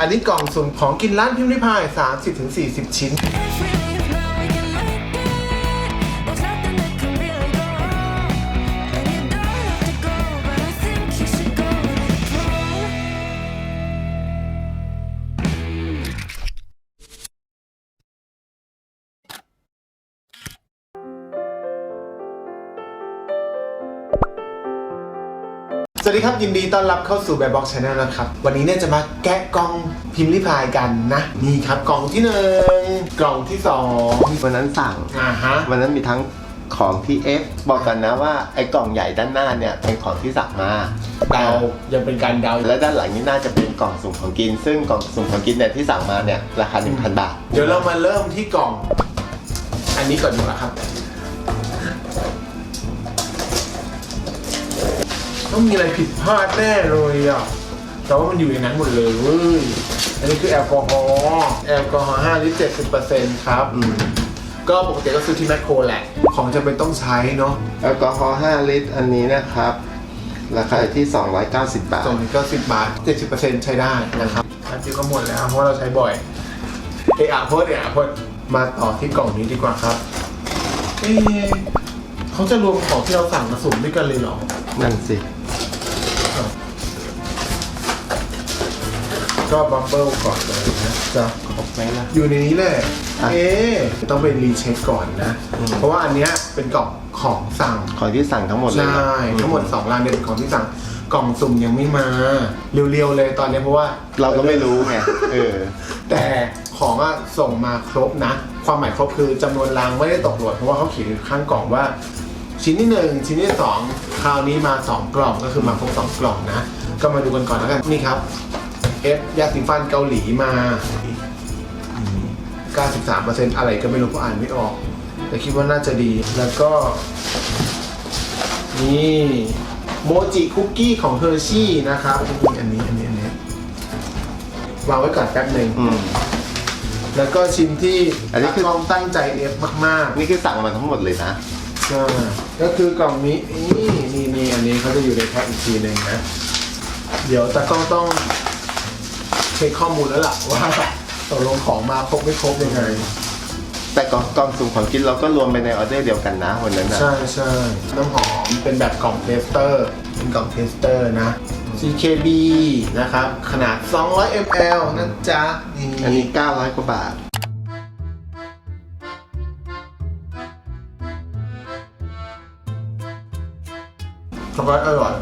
อันนี้กล่องสุ่มของกินร้านพิมพ์ริพาย 30-40 ชิ้น สวัสดีครับ ยินดีต้อนรับเข้าสู่แบบบ็อกชาแนลนะครับ วันนี้เนี่ยจะมาแกะกล่องพิมพ์ริพายกันนะ นี่ครับกล่องที่หนึ่งกล่องที่สองวันนั้นสั่ง อ่าฮะ วันนั้นมีทั้งของที่เอฟบอกกันนะว่าไอ้กล่องใหญ่ด้านหน้าเนี่ยเป็นของที่สั่งมาเดายังเป็นการเดาและด้านหลังนี่น่าจะเป็นกล่องสุ่มของกิน ซึ่งกล่องสุ่มของกินเนี่ยที่สั่งมาเนี่ยราคา1,000บาท เดี๋ยวเรามาเริ่มที่กล่อง อันนี้ก่อนดีกว่าครับ ต้องมีอะไรผิดพลาดแน่เลยอะ แต่ว่ามันอยู่ในนั้นหมดเลยเว้ย อันนี้คือแอลกอฮอล์แอลกอฮอล์5ลิตร70%ครับ อืมก็ปกติก็ซื้อที่แมคโครแหละ ของจะเป็นต้องใช้เนาะแอลกอฮอล์5ลิตรอันนี้นะครับ ราคาอยู่ที่ 290 บาท ส่งนี้ก็10บาท70%ใช้ได้นะครับอันนี้ก็หมดแล้วเพราะว่าเราใช้บ่อย เอะอะโพดเอะอะโพดมาต่อที่กล่องนี้ดีกว่าครับ เอะเขาจะรวมของที่เราสั่งมาสุ่มด้วยกันเลยเหรอ นั่นสิ ก็บับเบิ้ลก่อนเลยนะจ๊ะครบไหมล่ะ อยู่ในนี้แหละอะเอ๊ะต้องไปรีเช็คก่อนนะอืมเพราะว่าอันเนี้ยเป็นกล่องของสั่งของที่สั่งทั้งหมดเลยใช่นะทั้งหมด2ลังเนี่ยเป็นของที่สั่งกล่องสุ่มยังไม่มาเร็วๆเลยตอนนี้เพราะว่าเราก็ไม่รู้ไงเออแต่ของอะส่งมาครบนะ ความหมายครบคือจำนวนลังไม่ได้ตกหล่นเพราะว่าเขาเขียนอยู่ข้างกล่องว่า ชิ้นที่หนึ่งชิ้นที่สองคราวนี้มาสองกล่องก็คือมาครบสองกล่องนะ ก็มาดูกันก่อนแล้วกันนี่ครับเอ ฟยาสีฟันเกาหลีมา 93%อะไรก็ไม่รู้เพราะอ่านไม่ออก แต่คิดว่าน่าจะดีแล้วก็ นี่โมจิคุกกี้ของเฮอร์ชี่นะครับนี่อันนี้อันนี้อันนี้วางไว้ก่อนแป๊บหนึ่งอืม แล้วก็ชิ้นที่อันนี้คือ ตากล้องตั้งใจเอฟมากนี่คือสั่งมาทั้งหมดเลยนะๆใช่ก็คือกล่องนี้นี่นี่นี่อันนี้เขาจะอยู่ในแพ็คอีกทีหนึ่งนะ เดี๋ยวตากล้องต้อง เช็คข้อมูลแล้วล่ะว่าตกลงของมาครบไม่ครบยังไง แต่กล่องกล่องสุ่มของกินเราก็รวมไปในออเดอร์เดียวกันนะวันนั้นนะใช่ใช่น้ำหอมเป็นแบบกล่องเทสเตอร์ เป็นกล่องเทสเตอร์นะ CKB นะครับ ขนาด 200 ml นะจ๊ะนี่อันนี้ 900 กว่าบาท ช็อกโกแลตอร่อย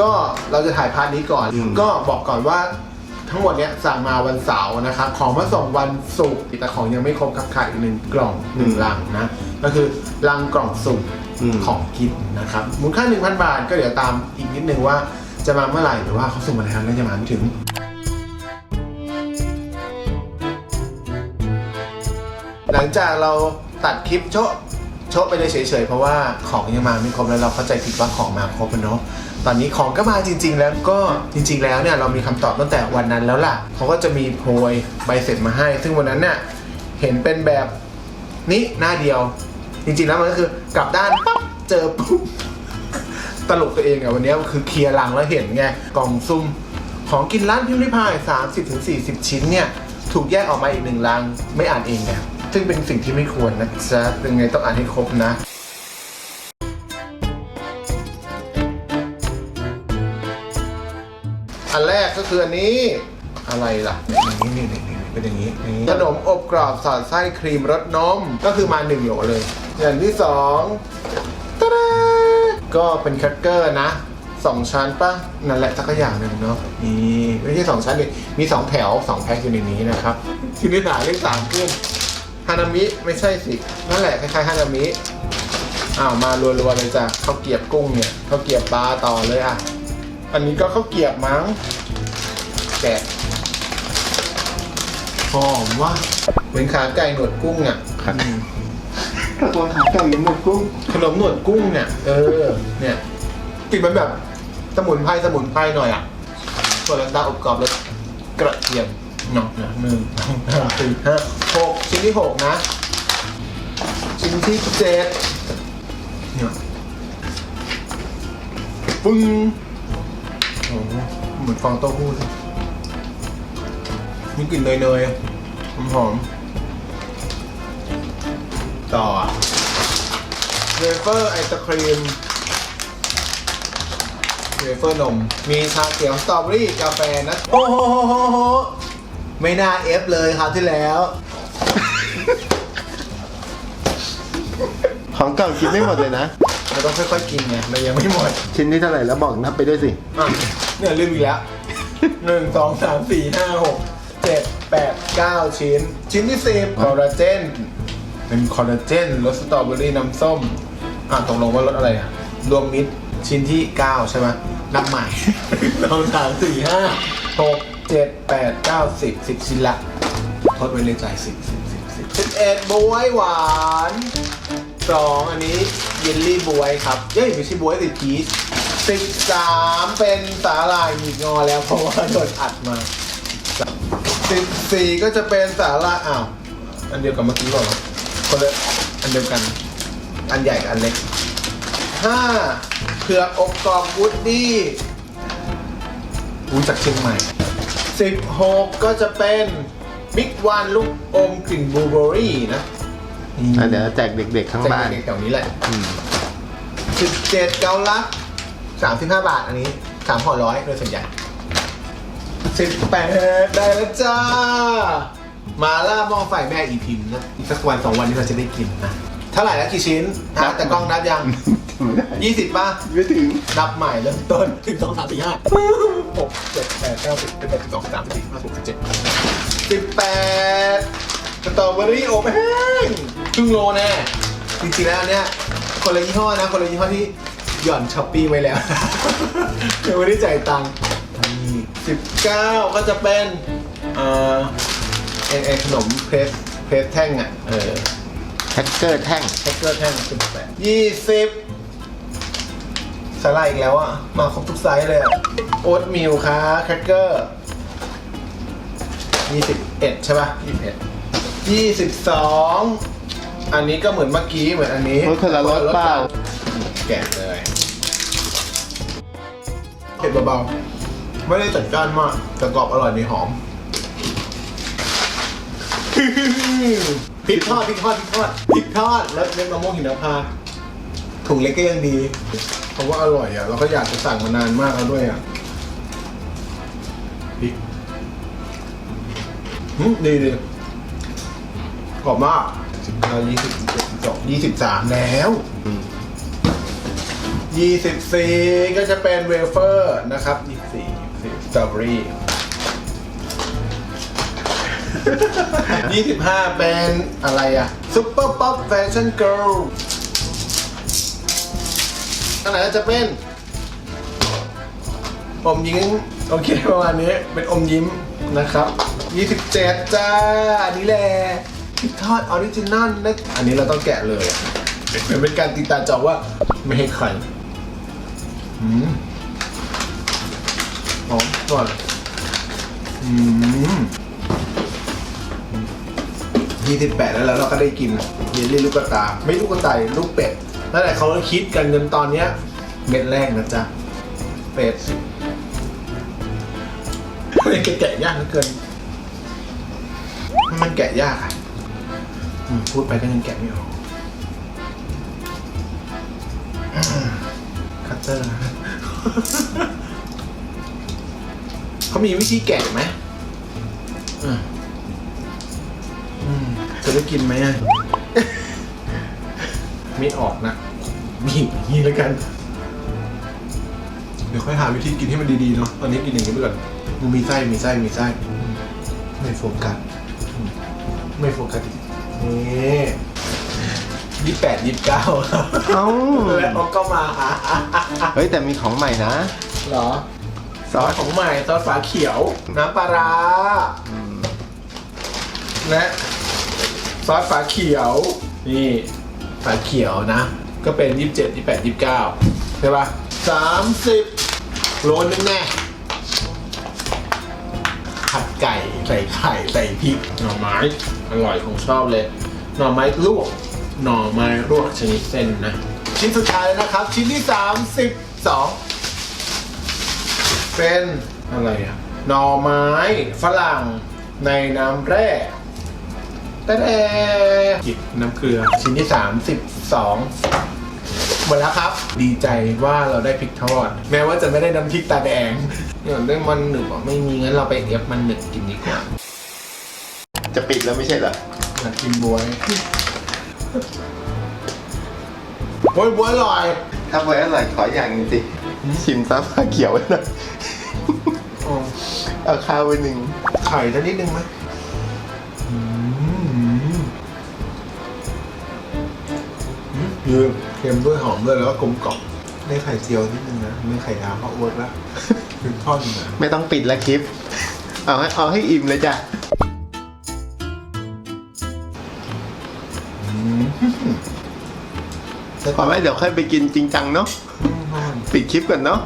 ก็เราจะถ่ายพาร์ทนี้ก่อน อืม ก็บอกก่อนว่า ทั้งหมดเนี้ยสั่งมาวันเสาร์นะครับของมาส่งวันศุกร์แต่ของยังไม่ครบครับขาดอีกหนึ่งกล่องหนึ่งลังนะก็คือลังกล่องสุ่มอืม ของกินนะครับมูลค่า 1,000 บาทก็เดี๋ยวตามอีกนิดนึงว่าจะมาเมื่อไหร่หรือว่าเขาส่งมาแล้วแล้วจะมาไม่ถึง หลังจากเราตัดคลิปโชะโชะไปเลยเฉยๆ เพราะว่าของยังมาไม่ครบแล้วเราเข้าใจผิดว่าของมาครบแล้วเนาะ ตอนนี้ของก็มาจริง ๆ แล้วก็จริง ๆ แล้วเนี่ยเรามีคำตอบตั้งแต่วันนั้นแล้วล่ะเขาก็จะมีโพยใบเสร็จมาให้ ซึ่งวันนั้นเนี่ยเห็นเป็นแบบนี้หน้าเดียว จริง ๆ แล้วมันก็คือกลับด้านปั๊บเจอปุ๊บตลกตัวเองอะวันนี้คือเคลียร์ลังแล้วเห็นไงกล่องซุ่มของกินร้านพิมพ์ริพาย 30-40 ชิ้นเนี่ยถูกแยกออกมาอีกหนึ่งลังไม่อ่านเองไงซึ่งเป็นสิ่งที่ไม่ควรนะจ๊ะยังไงต้องอ่านให้ครบนะ อันแรกก็คืออันนี้ อะไรล่ะนี่นี่นี่นี่เป็นอย่างนี้นี่ขนมอบกรอบสอดไส้ครีมรสนมก็คือมาหนึ่งโหลเลย อย่างที่สองตะดาก็เป็นแครกเกอร์นะสองชั้นปะนั่นแหละสักอย่างหนึ่งเนาะนี่ไม่ใช่สองชั้นดิมีสองแถวสองแพ็คอยู่ในนี้นะครับที่นี่หนาเลขสามขึ้นฮานามิไม่ใช่สินั่นแหละคล้ายๆฮานามิอ้าวมารัวๆเลยจ้ะข้าวเกรียบกุ้งเนี่ยข้าวเกรียบปลาต่อเลยอะ อันนี้ก็ข้าวเกรียบมั้งแกะหอมว่ะเหมือนขาไก่หนวดกุ้งอะครับอืมกระตัวขาไก่ยิ้มหมดกุ้งขนมหนวดกุ้งเนี่ยเออ เนี่ยติดมันแบบ สมุนไพรสมุนไพรหน่อยอะส่วนลังตาอบกรอบแล้วกระเทียมเนาะหนึ่งสองสามสี่ห้าหกชิ้นที่หกนะ ชิ้นที่เจ็ดเนี่ยปึ้ง โอ้โหเหมือนฟองเต้าหู้เลยมีกลิ่นเนยๆหอมๆต่อเวเฟอร์ไอศครีมเวเฟอร์นม มีชาเขียวสตรอเบอรี่กาแฟนะ โอ้โหโหโหโหไม่น่าเอฟเลยครับที่แล้ว ของเก่ากินไม่หมดเลยนะ เราต้องค่อยๆกินไงเรายังไม่หมดชิ้นนี้เท่าไหร่แล้วบอกนับไปด้วยสิ อะเนี่ยลืมอีกแล้วหนึ่งสองสามสี่ห้าหกเจ็ดแปดเก้าชิ้น ชิ้นที่สิบคอลลาเจน เป็นคอลลาเจนรสสตรอเบอรี่น้ำส้ม อะตกลงว่ารสอะไรอะ รวมมิตรชิ้นที่9ใช่ไหมนับใหม่สองสามสี่ห้าหกเจ็ดแปดเก้าสิบสิบชิ้นละทดไว้ในใจสิบสิบสิบสิบสิบเอ็ดบวยหวาน สองอันนี้เยลลี่บวยครับเย้ยไม่ใช่บวยสิพีชสิบสามเป็นสาหร่ายหมีงอแล้วเพราะว่าโดนอัดมาสิบสี่ก็จะเป็นสาหร่ายอ้าวอันเดียวกับเมื่อกี้ก่อนเหรอคนละอันเดียวกัน อันใหญ่กับอันเล็กห้าเผือกอบกรอบวูดดี้อู้จากเชียงใหม่สิบหกก็จะเป็นบิ๊กวันลูกอมกลิ่นบลูเบอร์รี่นะ อะเดี๋ยวแจกเด็กๆข้างบ้านเด็กๆแถวนี้แหละสิบเจ็ดเกาลัดสามสิบห้าบาทอันนี้สามห่อร้อยโดยส่วนใหญ่สิบแปดได้แล้วจ้า มาล่าหม้อไฟแม่อีพิมพ์นะอีกสักวันสองวันนี้เราจะได้กินนะเท่าไหร่แล้วกี่ชิ้นฮะแต่กล้องนับยังไม่ได้ยี่สิบป่ะไม่ถึงนับใหม่เริ่มต้นสิบสองสามสี่ห้าหกเจ็ดแปดเก้าสิบสิบเอ็ดสิบสองสิบสามสิบสี่สิบห้าสิบหกสิบเจ็ดสิบแปด สตรอเบอรี่อบแห้งครึ่งโลแน่จริงๆแล้วอันเนี้ยคนละยี่ห้อนะ คนละยี่ห้อที่หย่อนช้อปปี้ไว้แล้วยังไม่ได้จ่ายตังค์นี่สิบเก้าก็จะเป็นเอ่อไอไอขนมเพรสเพรสแท่งอะเออแท็กเกอร์แท่งแท็กเกอร์แท่งสิบแปดยี่สิบสไลด์อีกแล้วอะ มาครบทุกไซส์เลยอะโอ๊ตมิลค่ะแครกเกอร์ยี่สิบเอ็ดใช่ป่ะยี่สิบเอ็ด ยี่สิบสองอันนี้ก็เหมือนเมื่อกี้เหมือนอันนี้โอ้ยคนละรสเปล่า แกะเลยเผ็ดเบาๆไม่ได้จัดจ้านมากแต่กรอบอร่อยดีหอมพริกทอดพริกทอดพริกทอดพริกทอดแล้วเล็กมะม่วงหินพานต์ถุงเล็กก็ยังดี เพราะว่าอร่อยอะเราก็อยากจะสั่งมานานมากแล้วด้วยอะพริกอืมดีดี กรอบมากสิบเก้ายี่สิบเจ็ดสิบสองยี่สิบสามแล้วยี่สิบสี่ก็จะเป็นเวเฟอร์นะครับยี่สิบสี่สตรอเบอรี่ยี่สิบห้าเป็นอะไรอะซุปเปอร์ป๊อปแฟชั่นเกิร์ลอันไหนจะเป็นอมยิ้มโอเคประมาณนี้เป็นอมยิ้มนะครับยี่สิบเจ็ดจ้า อันนี้แหละ พริกทอดออริจินัลนะอันนี้เราต้องแกะเลยอะเป็นเป็นการตีตาจอบว่าไม่ให้ใครอืมหอมก่อนอืมยี่สิบแปดแล้วแล้วเราก็ได้กินเยลลี่ลูกกระตา ไม่ลูกกระตายลูกเป็ดนั่นแหละเขาคิดกันเงินตอนเนี้ย เม็ดแรกนะจ๊ะ เป็ดมันแกะยากเหลือเกิน มันแกะยากอะอืม พูดไปก็ยังแกะไม่ออกอืมคัตเตอร์เขามีวิธีแกะไหมอืมอืมจะได้กินไหมอะ ไม่ออกนะมีอย่างนี้แล้วกัน เดี๋ยวค่อยหาวิธีกินให้มันดีๆเนาะ ตอนนี้กินอย่างนี้ไปก่อนมันมีไส้ มีไส้ มีไส้ ไม่โฟกัสอืมไม่โฟกัส นี่ยี่แปดยี่เก้าเอ้า แล้วเขาก็มาเฮ้ยแต่มีของใหม่นะ เหรอซอสของใหม่ซอสฝาเขียว น้ำปลาร้าและซอสฝาเขียว นี่ฝาเขียวนะ ก็เป็นยี่สิบเจ็ดยี่แปดยี่เก้าใช่ปะสามสิบโลนึงแน่ ผัดไก่ใส่ไข่ใส่พริกหน่อไม้อร่อยของชอบเลย หน่อไม้ลวกหน่อไม้ลวกชนิดเส้นนะ ชิ้นสุดท้ายแล้วนะครับ ชิ้นที่สามสิบสองเป็นอะไรอะหน่อไม้ฝรั่งในน้ำแร่แต่แต่หยิบน้ำเกลือชิ้นที่ 32 หมดแล้วครับ ดีใจว่าเราได้พริกทอด แม้ว่าจะไม่ได้น้ำพริกตาแดงอยากได้มันหนึบอะไม่มีงั้นเราไปเอฟมันหนึบกินดีกว่าจะปิดแล้วไม่ใช่เหรออยากกินบวยโอ้ยบวยอร่อยถ้าไว้อร่อยขออย่างหนึงสิชิมซ้ำผ้าเขียวไว้หน่อยอ๋อเอาข้าวไว้หนึ่งไข่สักนิดนึงไหม คือเค็มด้วยหอมด้วยแล้วก็กลมกล่อมได้ไข่เจียวนิดนึงนะไม่ไข่ดาวก็เวิร์กแล้วเป็นทอดอยู่นะไม่ต้องปิดแล้วคลิป เอาให้เอาให้อิ่มเลยจ้ะพอไหมเดี๋ยวค่อยไปกินจริงจังเนาะปิดคลิปก่อนเนาะ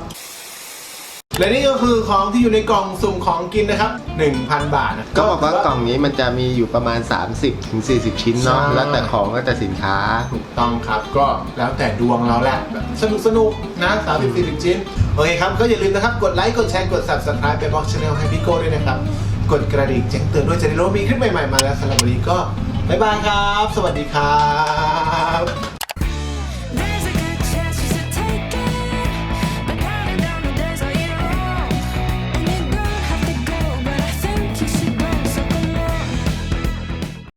และนี่ก็คือของที่อยู่ในกล่องสุ่มของกินนะครับ 1,000 บาทนะ ก็บอกว่ากล่องนี้มันจะมีอยู่ประมาณ 30ถึง40 ชิ้นเนาะใช่ แล้วแต่ของก็แต่สินค้า ถูกต้องครับก็แล้วแต่ดวงเราแหละแบบสนุกสนุกๆนะ30 40ชิ้น โอเคครับ ก็อย่าลืมนะครับ กดไลค์ กดแชร์ กด subscribe ไปบอกช anel ให้พี่โก้ด้วยนะครับ กดกระดิ่งแจ้งเตือนด้วยจะได้รู้ว่ามีคลิปใหม่ๆมาแล้วสำหรับวันนี้ก็บ๊ายบายครับ สวัสดีครับ